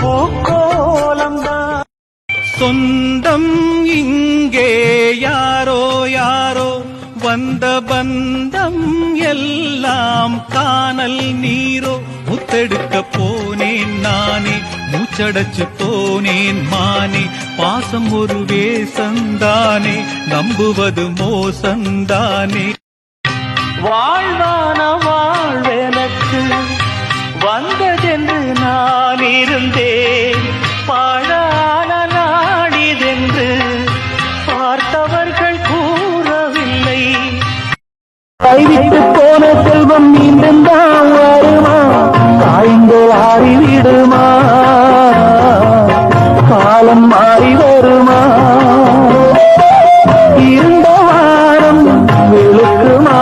பூக்கோலம்தான். சொந்தம் இங்கே யாரோ யாரோ வந்த பந்தம் எல்லாம் காணல் நீரோ. முத்தெடுக்க போனேன் நானே மூச்சடைச்சு போனேன் மானே. பாசம் ஒரு வேசந்தானே நம்புவது மோசந்தானே. வாழ்வானவா வந்ததென்று நான் இருந்தேன். பாழான நாடிதென்று பார்த்தவர்கள் கூறவில்லை. கைவிட்டு போன செல்வம் மீண்டும் தான் வருமா? காயங்கள் ஆறிவிடுமா காலம் மாறி வருமா? இருந்த வாரம் விழுக்குமா